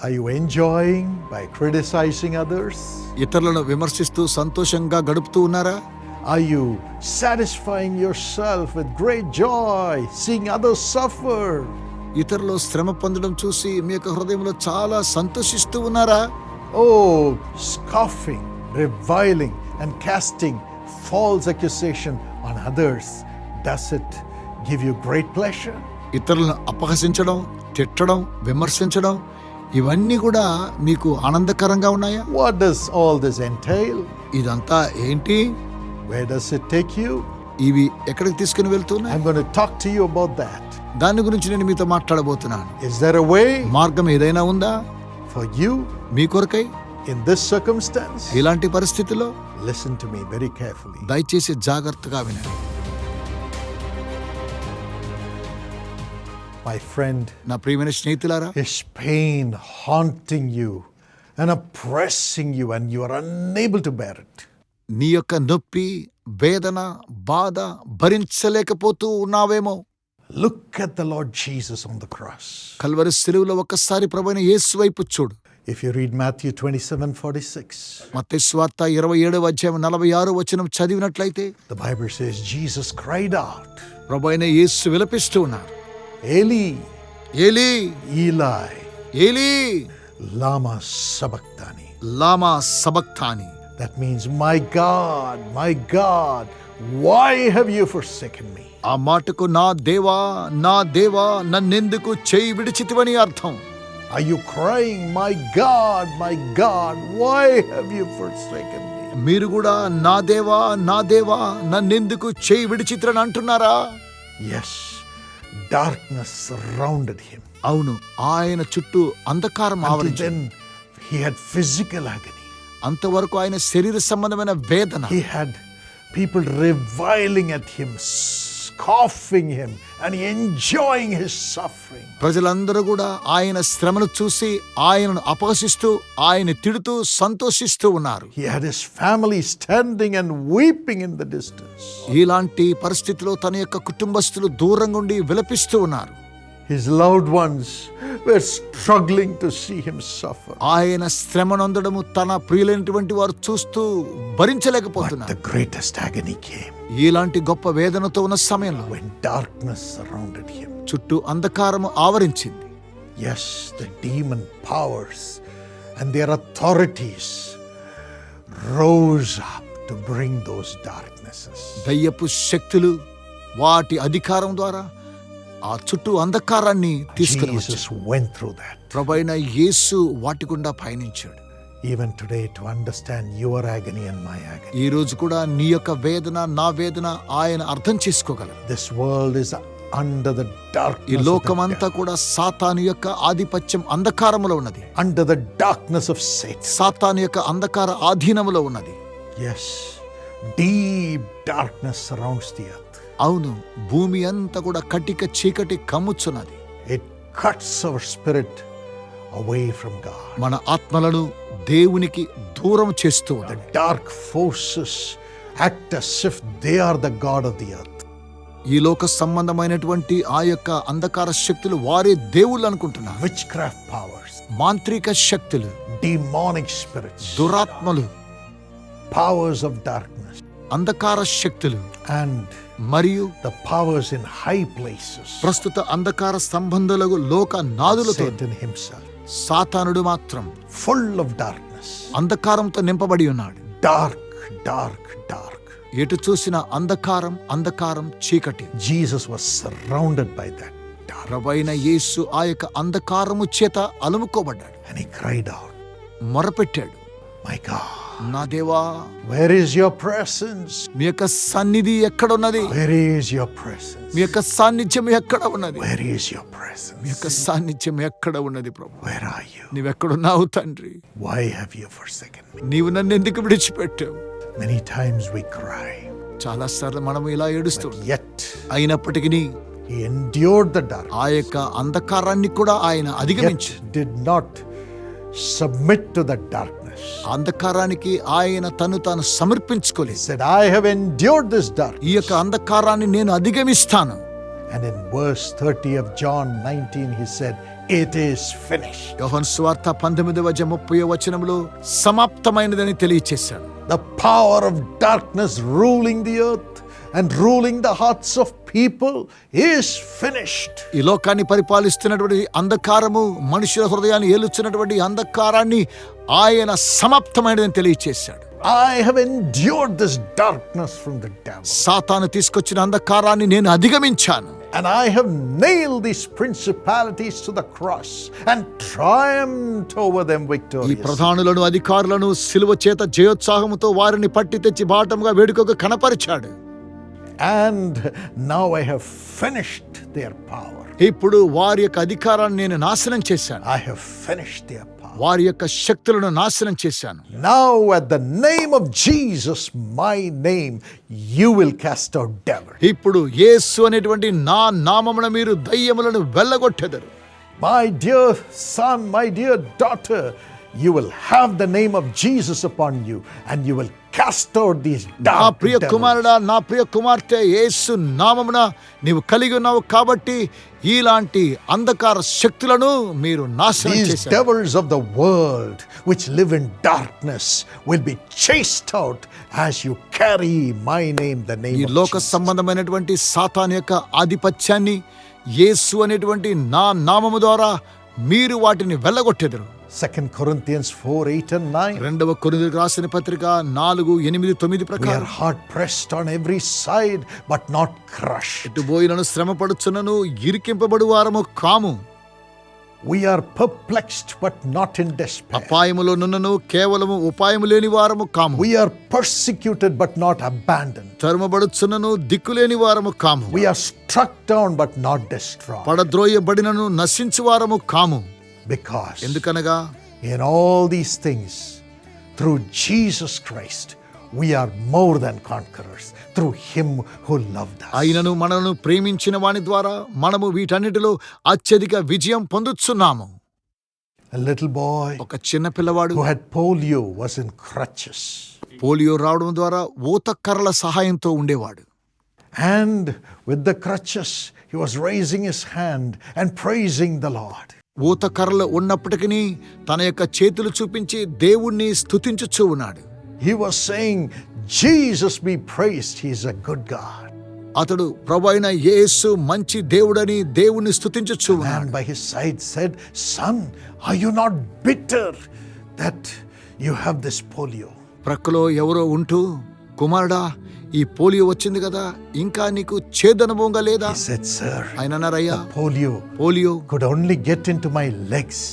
Are you enjoying by criticizing others? ఇతరులను విమర్శిస్తూ సంతోషంగా గడుపుతూ ఉన్నారా Are you satisfying yourself with great joy seeing others suffer? ఇతరులు శ్రమ పొందడం చూసి మీ యొక్క హృదయంలో చాలా సంతోషిస్తూ ఉన్నారా Oh, scoffing, reviling, and casting false accusation on others. Does it give you great pleasure? ఇతరులను అపహసించడం తిట్టడం విమర్శించడం ఇవన్నీ కూడా మీకు ఆనందకరంగా ఉన్నాయా What does all this entail? ఇదంతా ఏంటి Where does it take you? ఇవి ఎక్కడికి తీసుకుని వెళ్తున్నాయి I'm going to talk to you about that. దాని గురించి నేను మీతో మాట్లాడబోతున్నాను Is there a way మార్గం ఏదైనా ఉందా for you మీ కొరకై in this circumstance? ఇలాంటి పరిస్థితుల్లో Listen to me very carefully. దయచేసి జాగ్రత్తగా వినండి My friend, నా ప్రియమైన స్నేహితులారా is pain haunting you and oppressing you, and you are unable to bear it? నీ యొక్క నొప్పి వేదన బాధ భరించలేకపోతూ ఉన్నావేమో Look at the Lord Jesus on the cross. Calvary సెలువులో ఒక్కసారి ప్రభైన యేసు వైపు చూడు If you read Matthew 27 46, మత్తయి స్వార్త ఇరవై ఏడవ అధ్యాయం నలభై ఆరు వచనం చదివినట్లయితే the Bible says Jesus cried out, ప్రభైన యేసు విలపిస్తూ ఉన్నారు Eli, Eli Eli, Eli Lama Sabachthani. లామా సబక్తాని That means, My God, my God, why have you forsaken me? ఆ మాటకు నా దేవా నా దేవా నన్నెందుకు చేయి విడిచితివని అర్థం Are you crying, My God, my God, why have you forsaken me? మీరు కూడా నా దేవా నా దేవా నన్నెందుకు చేయి విడిచిత్రని అంటున్నారా Yes, డార్క్నెస్ సరౌండెడ్ అవును ఆయన చుట్టూ అంధకారం ఆవరించింది. హి హాడ్ అంతవరకు ఆయన శరీర సంబంధమైన వేదన. People reviling scoffing him, and enjoying his suffering. ప్రజలందరూ కూడా ఆయన శ్రమను చూసి ఆయనను అపహసిస్తూ ఆయన తిడుతూ సంతోషిస్తూ ఉన్నారు He had his family standing and weeping in the distance. ఇలాంటి పరిస్థితిలో తన యొక్క కుటుంబస్తులు దూరంగా ఉండి విలపిస్తూ ఉన్నారు His loved ones were struggling to see him suffer ఆయన శ్రమనందడము తన ప్రియులైనటువంటి వారు చూస్తూ భరించలేకపోతున్నారు. ద గ్రేటెస్ట్ అగని కేమ్ ఇలాంటి గొప్ప వేదనతో ఉన్న సమయంలో వెన్ డార్క్నెస్ సరౌండెడ్ హిమ్ చుట్టూ అంధకారము ఆవరించింది. Yes the demon powers and their authorities rose up to bring those darknesses. దయ్యపు శక్తులు వాటి అధికారం ద్వారా ఆ చుట్టూ అంధకారాన్ని తీసుకుని యేసు వాటి గుండా పయనించాడు. Even today to understand your agony and ఈ రోజు కూడా నీ యొక్క వేదన నా వేదన ఆయన అర్థం చేసుకోగలరు this world is under the dark ఈ లోకం అంతా కూడా సాతాను యొక్క ఆధిపత్యం అంధకారములో ఉన్నది. Under the darkness of Satan సాతాను యొక్క అంధకార ఆధీనములో ఉన్నది. As deep darkness surrounds the అవును భూమి అంతా కూడా కటిక చీకటి కమ్ముచున్నది. It cuts our spirit away from God మన ఆత్మలను దేవునికి దూరం చేస్తూ the dark forces act as if they are the God of the earth ఈ లోక సంబంధమైనటువంటి ఆ యొక్క అంధకార శక్తులు వారే దేవుళ్ళు అనుకుంటున్నా విచ్ క్రాఫ్ట్ పవర్స్ మాంత్రిక శక్తులు డిమానిక్ స్పిరిట్స్ దురాత్మలు పవర్స్ ఆఫ్ డార్క్నెస్ అంధకార శక్తులు అండ్ మరియు the powers in high places ప్రస్తుత అంధకార సంబంధాలకు లోక నాదులతో సాతన్ హింసల్ సాతానుడు మాత్రం ఫుల్ ఆఫ్ డార్క్నెస్ అంధకారంతో నింపబడి ఉన్నాడు. డార్క్ డార్క్ డార్క్ ఎటు చూసిన అంధకారం అంధకారం చీకటి. Jesus was surrounded by that darkness Yesu ఆ యొక్క అంధకారము చేత అలుముకోబడ్డాడు. అని క్రైడ్ అవుట్ మొరపెట్టాడు. మై గాడ్ నా దేవా where is your presence? మీ యొక్క సన్నిధి ఎక్కడున్నది Where is your presence? మీ యొక్క సాన్నిధ్యం ఎక్కడ ఉన్నది Where is your me presence? యొక్క సాన్నిధ్యం ఎక్కడ ఉన్నది ప్రభు Where are you? నీవెక్కడున్నావు తండ్రి Why have you forsaken me? నీవు నన్ను ఎందుకు విడిచిపెట్టావు Many times we cry, చాలా సార్లు మనం ఇలా ఏడుస్తాం yet అయినప్పటికీ he endured the dark, ఆ యొక్క అంధకారాన్ని కూడా ఆయన అధిగమించి yet did submit to the darkness. అంధకారానికి ఆయన తను తాను సమర్పించుకోలేదు said, I have endured this dark. ఈ యొక్క అంధకారాన్ని నేను అధిగమిస్తాను And in verse 30 of John 19, he said, it is finished. యోహన్ స్వార్థ పంతొమ్మిదవ అధ్యాయం ముప్పై వచనంలో సమాప్తమైనదని తెలియచేశాడు The power of darkness ruling the earth and ruling the hearts of people is finished. ఈ లోకాన్ని పరిపాలిస్తున్నటువంటి అంధకారము మనుషుల హృదయాన్ని ఏలుచున్నటువంటి అంధకారాన్ని ఆయన సమాప్తమైనదని తెలియచేశాడు I have endured this darkness from the devil. సాతాను తీసుకొచ్చిన అంధకారాన్ని నేను అధిగమించాను And I have nailed these principalities to the cross and triumphed over them ఈ victoriously. ప్రధానులను అధికారులను సిలువ చేత జయోత్సాహముతో వారిని పట్టి తెచ్చి బాటముగా వేడుకకు కనపరిచాడు And now I have finished their power. ఇప్పుడు వారి యొక్క అధికారాన్ని నేను నాశనం చేశాను I have finished their power. వారి యొక్క శక్తులను నాశనం చేశాను Now, at the name of Jesus, my name, you will cast out devil. ఇప్పుడు యేసు అనేటువంటి నా నామమున మీరు దయ్యములను వెళ్ళగొట్టెదరు My dear son, my dear daughter, you will have the name of Jesus upon you, and you will నా ప్రియ కుమారుడా నా ప్రియ కుమార్తె యేసు నామమున నీవు కలిగి ఉన్నావు కాబట్టి ఇలాంటి అంధకార శక్తులను మీరు నాశనం లోక సంబంధమైనటువంటి సాతాన్ ఆధిపత్యాన్ని యేసు అనేటువంటి నా నామము ద్వారా మీరు వాటిని వెళ్ళగొట్టెదరు. 2 Corinthians 4 8 and 9. రెండవ కొరింథీయులకు రాసిన పత్రిక నాలుగు ఎనిమిది తొమ్మిది We are ప్రకారం hard pressed on every side, but not crushed. ఇటు బోయిలను శ్రమపడుచున్నను ఇరికింపబడు వారము కాము We are perplexed, but not in despair. అపాయములో నున్నను కేవలము ఉపాయము లేని వారము కాము We are persecuted, but not abandoned. తరుమబడుచున్నను దిక్కులేని వారము కాము We are struck down, but not destroyed. పడద్రోయబడినను నశించు వారము కాము Because ఎందుకనగా in all these things, through Jesus Christ, we are more than conquerors through Him who loved us. ఆయనను మనను ప్రేమించిన వాని ద్వారా మనము వీటన్నిటిలో అత్యధిక విజయం పొందుచున్నాము A little boy ఒక చిన్న పిల్లవాడు who had polio was in crutches. Polio రావడం ద్వారా ఊతకర్రల సహాయంతో ఉండేవాడు And with the crutches, he was raising his hand and praising the Lord. ఊతకర్రలు ఉన్నప్పటికీ తన యొక్క చేతులు చూపించి దేవుణ్ణి స్థుతించుచూ ఉన్నాడు. అతడు ప్రభుైన యేసు మంచి దేవుడని దేవుణ్ణి స్తుతించుచు by his side said son that you have this polio ప్రక్కలో ఎవరో ఉంటూ కుమారుడా ఈ పోలియో వచ్చింది కదా ఇంకా నీకు చేదనుభవంగా లేదా? ఆయన polio polio good only get into my legs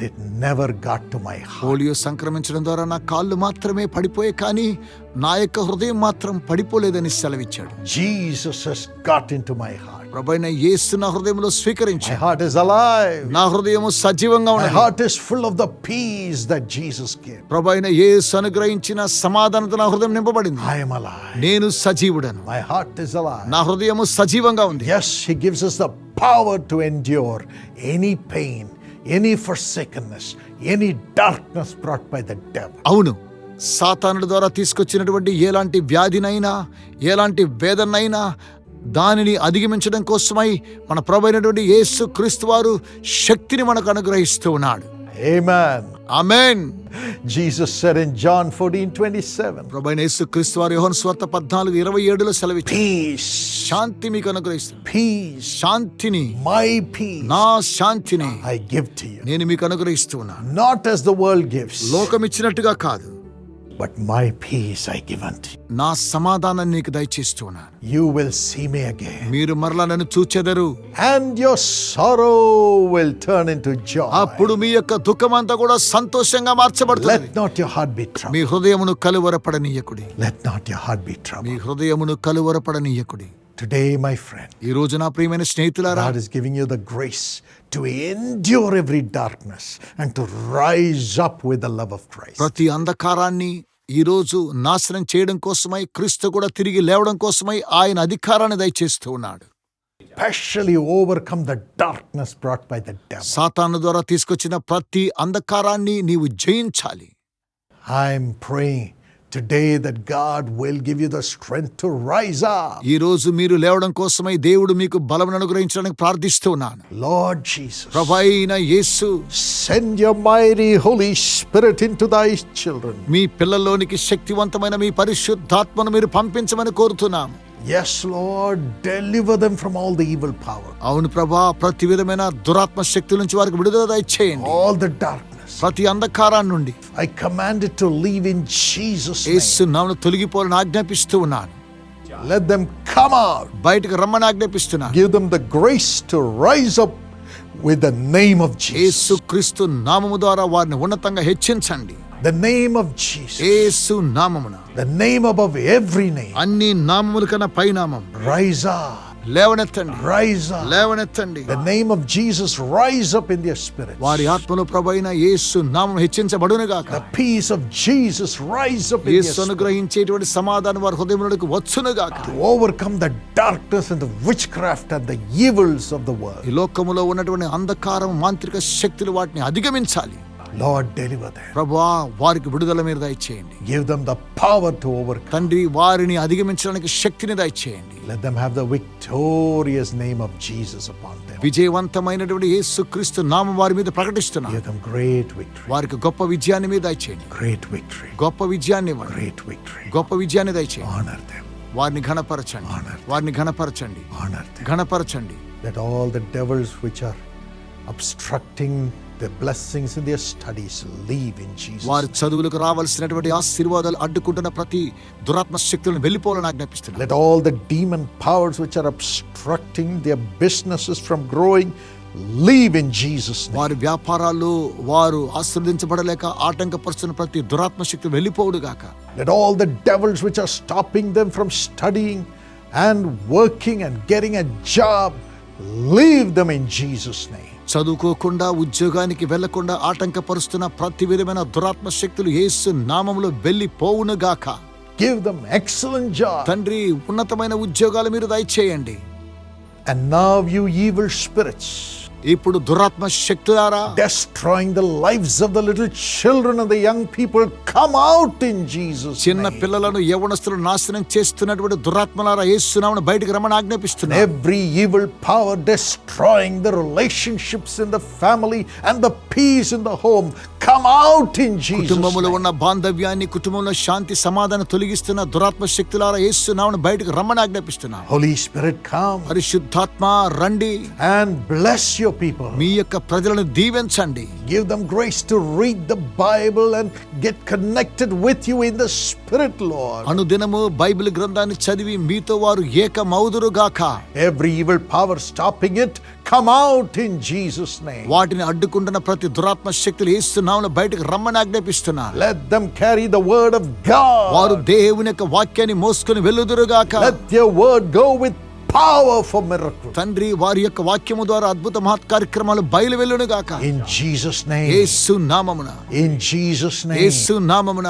it never got to my heart. Polio సంక్రమించడం ద్వారా నా కాళ్ళు మాత్రమే పడిపోయే కానీ నా యొక్క హృదయం మాత్రం పడిపోలేదని సెలవిచ్చాడు Jesus has got into my heart. ప్రభైన యేసు నా హృదయంలో My స్వీకరించాడు heart is alive. నా హృదయము సజీవంగా My ఉన్నది heart is full of the peace that Jesus gave. ప్రభైన యేసు అనుగ్రహించిన సమాధానత నా హృదయం నింపబడింది I am alive. నేను సజీవుడను My heart is alive. నా హృదయము సజీవంగా ఉంది Yes, He gives us the power to endure any pain, any forsakenness any darkness brought by the devil. అవును సాతానుడు ద్వారా తీసుకొచ్చినటువంటి ఎలాంటి వ్యాధినైనా ఎలాంటి వేదనైనా దానిని అధిగమించడం కోసమై మన ప్రభు అయినటువంటి యేసు క్రీస్తు వారు శక్తిని మనకు అనుగ్రహిస్తూ ఉన్నాడు Amen. Amen Jesus said in John 14 27, ప్రభు అయిన యేసు క్రీస్తు వారు యోహన్ స్వార్థ పద్నాలుగు ఇరవై ఏడులో సెలవిచ్చారు. Peace, శాంతి మీకు అనుగ్రహిస్తాను peace, శాంతిని. My peace. నా శాంతిని I give to you. నేను మీకు Not as the world gives, లోకం ఇచ్చినట్టుగా కాదు. But my peace I give unto నా సమాధానాన్ని నీకు దయచేస్తూ you you will see me again మీరు మరలా నన్ను చూచెదరు. And your sorrow will turn into joy అప్పుడు మీ యొక్క దుఃఖం అంతా కూడా సంతోషంగా మార్చబడుతుంది. Let not your heart beat మీ హృదయమును కలువరపడనీయకుడి. Let not your heart beat మీ హృదయమును కలువరపడనీయకుడి. Today, my friend, ఈ రోజు నా ప్రియమైన స్నేహితులారా God is giving you the grace to endure every darkness and to rise up with the love of Christ. ప్రతి అంధకారాన్ని ఈ రోజు నాశనం చేయడం కోసమై క్రీస్తు కూడా తిరిగి లేవడం కోసమై ఆయన అధికారాన్ని దయచేస్తూ ఉన్నాడు Especially overcome the darkness brought by the devil. సాతాను ద్వారా తీసుకొచ్చిన ప్రతి అంధకారాన్ని నీవు జయించాలి I'm praying today that God will give you the strength to rise up. ఈ రోజు మీరు లేవడం కోసమై దేవుడు మీకు బలం అనుగ్రహించడానికి ప్రార్థిస్తున్నాను Lord Jesus, ప్రభు అయిన యేసు send your mighty Holy Spirit into thy children. మీ పిల్లల్లోనికి శక్తివంతమైన మీ పరిశుద్ధాత్మను మీరు పంపించమని కోరుతున్నాము Yes, Lord, deliver them from all the evil power, అవును ప్రభా ప్రతి విధమైన దురాత్మ శక్తుల నుంచి వారికి విడుదల దయచేయండి all the darkness. ప్రతి అంధకారాన్ని నుండి I command it to leave in Jesus' name. యేసు నామను తొలగిపోవాలని ఆజ్ఞాపిస్తూ ఉన్నాను Let them come out. బయటకు రమ్మని ఆజ్ఞాపిస్తున్నాను Give them the grace to rise up with the name of Jesus. యేసు క్రీస్తు నామము ద్వారా వారిని ఉన్నతంగా హెచ్చించండి The name of Jesus. యేసు నామమున The name above every name. అన్ని నామముల కన్నా పైనామం Rise up. లేవనెత్తండి. Rise లేవనెత్తండి. The name of Jesus rise up in the spirit వారి ఆత్మను ప్రభువైన యేసు నామం హెచ్చించబడును గాక. The peace of Jesus rise up Yesu అనుగ్రహించేటువంటి సమాధానం వారి హృదయములకు వచ్చును గాక. To overcome the darkness and the witchcraft and the evils of the world ఈ లోకములో ఉన్నటువంటి అంధకారం మాంత్రిక శక్తులు వాటిని అధిగమించాలి. లార్డ్ డెలివర్ దే వారికి విడుదల మీద దయచేయండి. Give the power to over తండ్రి వారిని అధిగమించడానికి శక్తిని దయచేయండి. Let them have the victorious name of Jesus upon them విజయవంతమైనటువంటి యేసుక్రీస్తు నామం వారి మీద ప్రకటిస్తున్నా గ్రేట్ విక్టరీ వారికి గొప్ప విజయాన్ని మీద దయచేయండి. గ్రేట్ విక్టరీ గొప్ప విజయాన్ని గ్రేట్ విక్టరీ గొప్ప విజయాన్ని దయచేయండి. ఆనర్ దెం వారిని ఘనపరచండి. ఆనర్ వారిని ఘనపరచండి. Honour them ఘనపరచండి. That all the devils which are obstructing the blessings in their studies leave in Jesus. వారి చదువులకు రావాల్సినటువంటి ఆశీర్వాదాలు అడ్డుకుంటున్న ప్రతి దురాత్మ శక్తులను వెళ్ళిపోవాలని ఆజ్ఞాపిస్తున్నారు Let all the demon powers which are obstructing their businesses from growing leave in Jesus' name. వారి వ్యాపారాలు వారు ఆశీర్వదించబడలేక ఆటంకపరుస్తున్న ప్రతి దురాత్మ శక్తి వెళ్ళిపోవుడు గాక Let all the devils which are stopping them from studying and working and getting a job leave them in Jesus' name. చదువుకోకుండా ఉద్యోగానికి వెళ్ళకుండా ఆటంకపరుస్తున్న ప్రతి విధమైన దురాత్మ శక్తులు యేసు నామములో వెళ్ళిపోవును గాక Give them excellent job. తండ్రి ఉన్నతమైన ఉద్యోగాలు మీరు దయచేయండి. And now, you evil spirits, ఇప్పుడు దురాత్మ శక్తులారా destroying the lives of the little children and the young people, come out in Jesus' చిన్న name. పిల్లలను యవనస్తులను నాశనం చేస్తున్నటువంటి దురాత్మలారా యేసునామను బయటికి రమ్మని ఆజ్ఞాపిస్తున్నా Every evil power destroying the relationships in the family and the peace in the home, come out in Jesus' కుటుంబములో name. ఉన్న బాంధవ్యాన్ని కుటుంబంలో శాంతి సమాధానం తొలగిస్తున్న దురాత్మ శక్తులారా యేసునామను బయటకు రమ్మని ఆజ్ఞాపిస్తున్నా Holy Spirit, come పరిశుద్ధాత్మ రండి and bless your people. మీ యొక్క ప్రజలను దీవించండి Give them grace to read the Bible and get connected with you in the Spirit, Lord. అనుదినము బైబిల్ గ్రంథాన్ని చదివి మీతో వారు ఏకమౌదురుగాక Every evil power stopping it, come out in Jesus' name. వాటిని అడ్డుకుంటున్న ప్రతి దురాత్మ శక్తులు యేసునామను బయటకు రమ్మని ఆజ్ఞాపిస్తున్నా Let them carry the word of వారు God. దేవుని యొక్క వాక్యాన్ని మోసుకొని వెళ్ళుదురుగాక Let your word go with power for miracles. తండ్రి వారి యొక్క వాక్యము ద్వారా అద్భుత మహత్ కార్యక్రమాలు బయలు వెళ్ళును గాక In Jesus' name. యేసు నామమున In Jesus' name. యేసు నామమున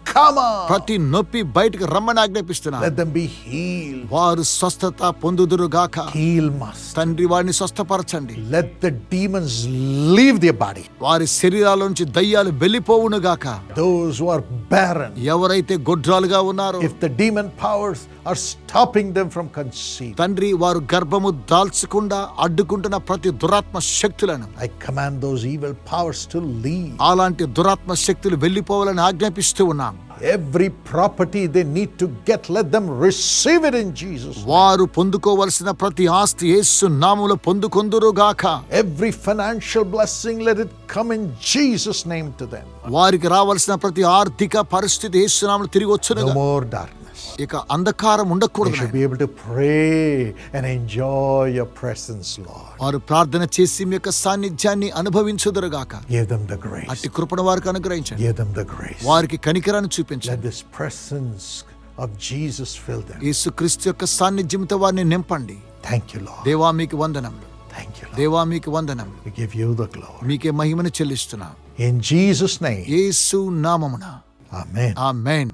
ప్రతి నొప్పి బయటకు రమ్మని ఆజ్ఞాపిస్తున్నా వారు స్వస్థత పొందుదురు గాక. తండ్రి వారిని స్వస్థపరచండి. లీవ్ ది బాడీ వారి శరీరాల నుంచి దయ్యాలు వెళ్ళిపోవును గాక. దోస్ ఆర్ బ్యారన్ ఎవరైతే గొడ్రాలుగా ఉన్నారో. If the demon powers are stopping them from conceive తండ్రి వారు గర్భము దాల్చకుండా అడ్డుకుంటున్న ప్రతి దురాత్మ శక్తులను. I command those evil powers to అలాంటి దురాత్మ శక్తులు వెళ్ళిపోవాలని ఆజ్ఞాపిస్తూ ఉన్నాం. Every property they need to get, let them receive it in Jesus. వారు పొందుకోవలసిన ప్రతి ఆస్తి యేసు నామములో పొందుకొందురు గాక Every financial blessing, let it come in Jesus' name to them. వారికి రావాల్సిన ప్రతి ఆర్థిక పరిస్థితి యేసు నామములో తిరిగి వచ్చును No more darkness. ఇక అంధకారం ఉండకూడదు వారు ప్రార్థన చేసి మీ యొక్క సాన్నిధ్యాన్ని అనుభవించుదురు గాక అట్టి కృపణ వారికి అనుగ్రహించండి వారికి కనికరాన్ని చూపించండి of Jesus fill them. యేసు క్రీస్తు యొక్క సాన్నిధ్యంతో వారిని నింపండి. Thank you Lord. దేవా మీకు వందనములు. Thank you Lord. దేవా మీకు వందనములు. We give you the glory. మీకే మహిమను చెల్లిస్తున్నాము. In Jesus name. యేసు నామమున. Amen. Amen.